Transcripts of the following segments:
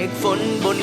เมฆฝนบน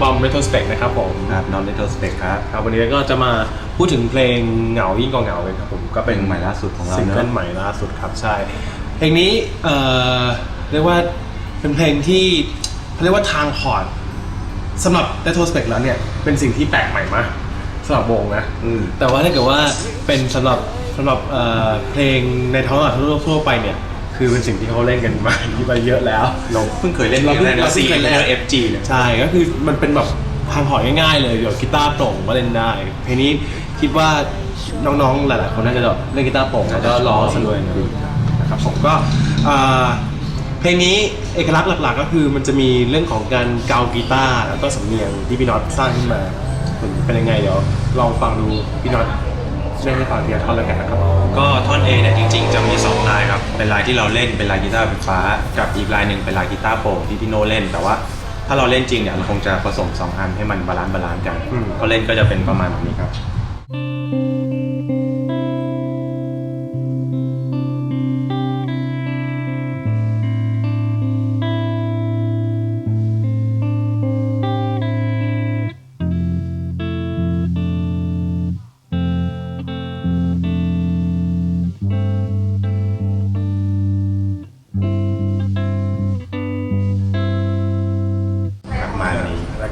บอมเรโทรสเปกนะครับผมครับนอนเลตสเปกครับ ครับวันนี้ก็จะมาพูดถึงเพลงเหงายิ่งกว่าเหงาเลยครับผมก็เป็นใหม่ล่าสุดของเราซิงเกิลใหม่ล่าสุดครับใช่เพลงนี้เอ่อเรียกว่าเป็นเพลงที่เรียกว่าทางคอร์ดสำหรับเลโทรสเปกแล้วเนี่ยเป็นสิ่งที่แปลกใหม่มาสำหรับวงนะแต่ว่าถ้าเกิดว่าเป็นสำหรับสำหรับเพลงในท้องตลาดทั่วไปเนี่ย คือเป็นสิ่งที่เขาเล่นกันมาไปเยอะแล้วเราเพิ่งเคยเล่นเราเพิ่งเราสี่นเอฟจีเนี่ยใช่ก็คือมันเป็นแบบทางหอยง่ายๆเลยเดี๋ยวกีตาร์โปร่งก็เล่นได้เพลงนี้คิดว่าน้องๆหลายๆคนน่าจะเล่นกีตาร์โปร่งแล้วก็ร้องสนุกนะครับผมก็เพลงนี้เอกลักษณ์หลักๆ ก็คือมันจะมีเรื่องของการเกากีตาร์แล้วก็สำเนียงที่พี่น็อตสร้างขึ้นมาเป็นยังไงเดี๋ยวลองฟังดูพี่น็อต เล่นให้ฟังทีละท่อนแล้วกันนะครับก็ท่อน A เนี่ยจริงๆ จะมี2ลายครับ เป็นลายที่เราเล่นเป็นลายกีตาร์ไฟฟ้า กับอีกลายหนึ่งเป็นลายกีตาร์โปร่งที่พี่โนเล่น แต่ว่าถ้าเราเล่นจริงเนี่ยเราคงจะผสม2อันให้มันบาลานซ์บาลานซ์กันอืมก็เล่นก็จะเป็นประมาณแบบนี้ครับ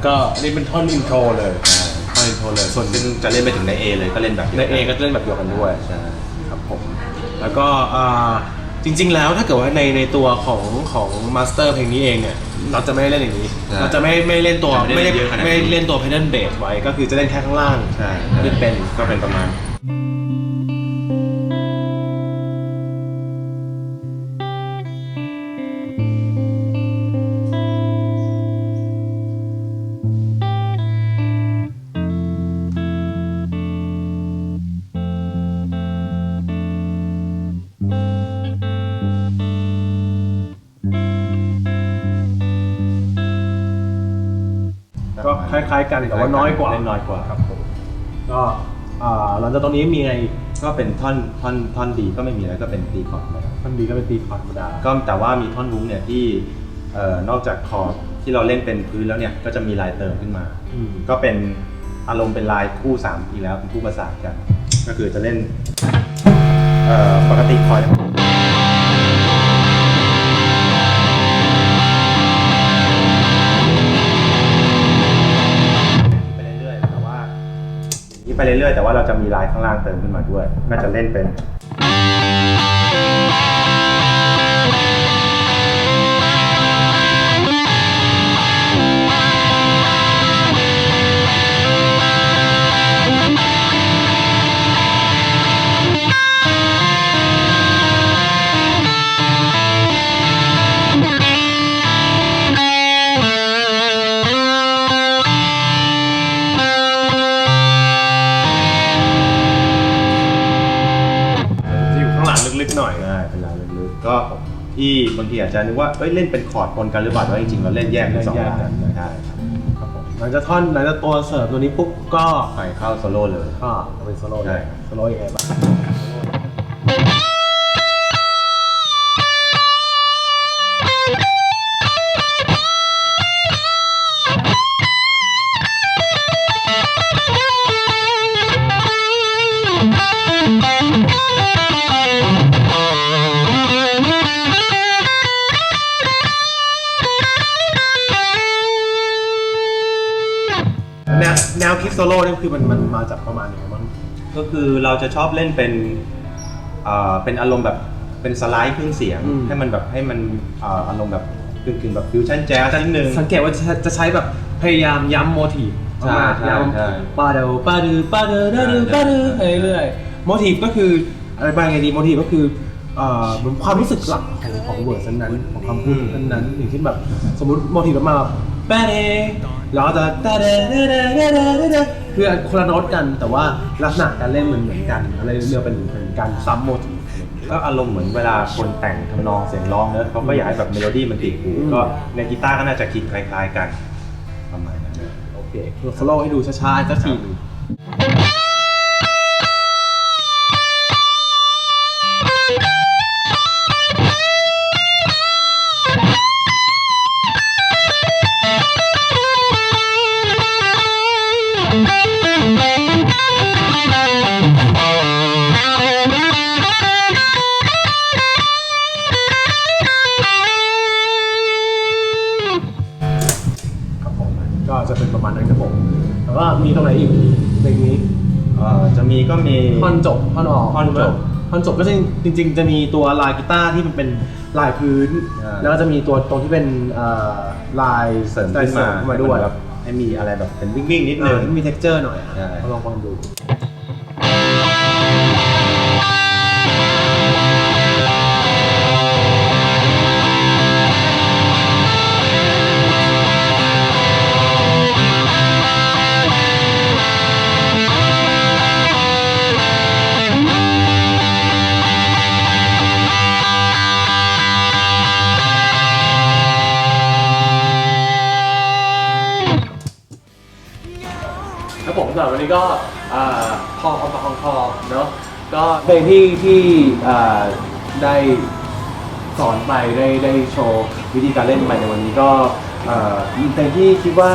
ก็นี่เป็นท่อนอินโทรเลยท่อนอินโทรเลย ส่วนซึ่งจะเล่นไปถึงใน A เลยก็เล่นแบบดียวในกัเอก็เล่นแบบเดียวกันด้วยใช่ครับผม แล้วก็อ่าจริง ๆ แล้วถ้าเกิดว่าในในตัวของของมาสเตอร์เพลงนี้เองเนี่ยเราจะไม่ได้เล่นอย่างนี้ เราจะไม่ไม่เล่นตัวไม่ไม่ได้ได้เยอะขนาดนั้นไม่เล่นตัว pedal bass ไว้ก็คือจะเล่นแค่ข้างล่างใช่เล่นเป็นก็เป็นประมาณ ล้ายๆกันแต่ว่าน้อยกว่าเล่นน้อยกว่าครับผมก็อ่าหลังจากตรงนี้มีไงอีกก็เป็นท่อนท่อนท่อนดีก็ไม่มีอะไรก็เป็นตีคอร์ดนะครับมันดีก็เป็นตีคอร์ดธรรมดาก็แต่ว่ามีท่อนฮุ้กเนี่ยที่เอ่อนอกจากคอร์ดที่เราเล่นเป็นพื้นแล้วเนี่ยก็จะมีลายเติมขึ้นมาอืมก็เป็นอารมณ์เป็นลายคู่สามทีแล้วเป็นคู่ประสานกัน ก็คือจะเล่นเอ่อปกติคอร์ด ไปเรื่อยๆ แต่ว่าเราจะมีลายข้างล่างเติมขึ้นมาด้วย น่าจะเล่นเป็น กๆก็ที่บางทีอาจจะนึกว่าเอ้ยเล่นเป็นคอร์ดปนกันหรือเปล่าแต่ว่าจริงๆเราเล่นแยกเป็นสองแบบกันได้ครับครับผมหลังจากท่อนหลังจากตัวเสิร์ฟตัวนี้ปุ๊บก็ไปเข้าโซโล่เลยก็เป็นโซโล่ใช่เลยโซโล่ยังไงบ้าง โซโล่นี่คือมันมันมาจากประมาณไหนบ้างก็คือเราจะชอบเล่นเป็นเอ่อเป็นอารมณ์แบบเป็นสไลด์เครื่องเสียง อืม ให้มันแบบให้มันเอ่ออารมณ์แบบกึ่งๆแบบฟิวชั่นแจ๊สนิดนึง สังเกตว่าจะจะใช้แบบพยายามย้ำโมทีฟใช่มากใช่ย้ใช่ำปาเดวปาดือปาเดอเดอปาเดอไปเรื่อยๆโมทีฟก็คืออะไรบ้างไงดีโมทีฟก็คือเอ่อเหมือนความรู้สึกหลักของของเวิร์ดนั้นๆของคำพูดนั้นๆอย่างเช่นแบบสมมติโมทีฟมาแบบ แปะเดเราก็จะแปะเดคือคนละโน้ตกันแต่ว่าลักษณะการเล่นเหมือนเหมือนกันอะไรเรียกเป็นเป็นการซ้ำโมทีฟ ก็อารมณ์เหมือนเวลาคนแต่งทำนองเสียงร้องเนอะเขาก็อยากให้แบบเมโลดี้มันติดหูอืม ก็ในกีตาร์ก็น่าจะคิดคล้ายๆกันประมาณนั้นเลย โอเคสโลว์ให้ดูช้าๆสักทีหนึง ว่ามีตรงไหนอีกเพลงนี้เอ่อจะมีก็มี ท่อนจบท่อนออกท่อนจบท่อนจบก็จะจริง ๆ จะมีตัวลายกีตาร์ที่มันเป็นลายพื้นใช่แล้วก็จะมีตัวตรงที่เป็นเอ่อลายเสริมขึ้นมาลขึ้นมาด้วยแบบให้มีอะไรแบบเป็นวิ่งๆนิดเอนึองให้มี texture หน่อยใช่ ลองฟังดู วันนี้ก็เอ่อพอของปากของคอเนาะก็เพลงที่ที่อ่อได้สอนไปได้ได้โชว์วิธีการเล่นไปในวันนี้ก็เอ่อเป็นเพลงที่คิดว่า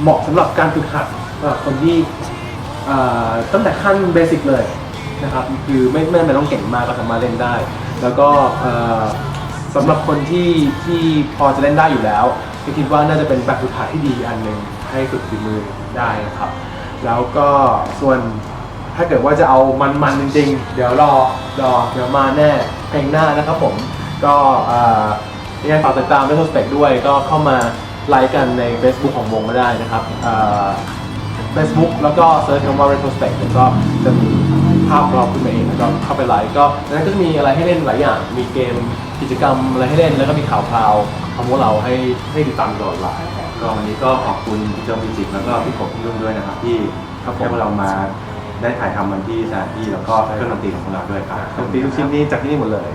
เหมาะสำหรับการฝึกหัดสำหรับคนที่อ่อตั้งแต่ขั้นเบสิกเลยนะครับคือไม่ไม่ไม่ต้องเก่งมากก็สามารถเล่นได้ แล้วก็เอ่อสำหรับคนที่ที่พอจะเล่นได้อยู่แล้วก็คิดว่าน่าจะเป็นแบบฝึกหัดที่ดีอันหนึ่งให้ฝึกฝีมือได้นะครับ แล้วก็ส่วนถ้าเกิดว่าจะเอามันๆจริงๆ เดี๋ยวรอรอเดี๋ยวมาแน่เพลงหน้านะครับผม ก็ยังไงฝากติดตาม Retrospect ด้วย ก็เข้ามาไลค์กันใน Facebook ของวงก็ได้นะครับเอ่อ Facebook แล้วก็เซิร์ชคำว่า Retrospect แล้วก็จะมีภาพเราขึ้นมาเองแล้วก็เข้าไปไลค์ก็นนั้นก็จะมีอะไรให้เล่นหลายอย่าง มีเกมกิจกรรมอะไรให้เล่นแล้วก็มีข่าวคราวของพวกเราให้ให้ติดตามตลอดเวลา ก็วันนี้ก็ขอบคุณพี่เจ้ามิวสิกแล้วก็พี่กบพี่รุ่นด้วยนะครับ ที่ครับผมให้พวกเรามาได้ถ่ายทำมันที่สถานที่แล้วก็เครื่องดนตรีของพวกเราด้วยครับดนตรีทุกชิ้นนี้จากที่นี่หมดเลย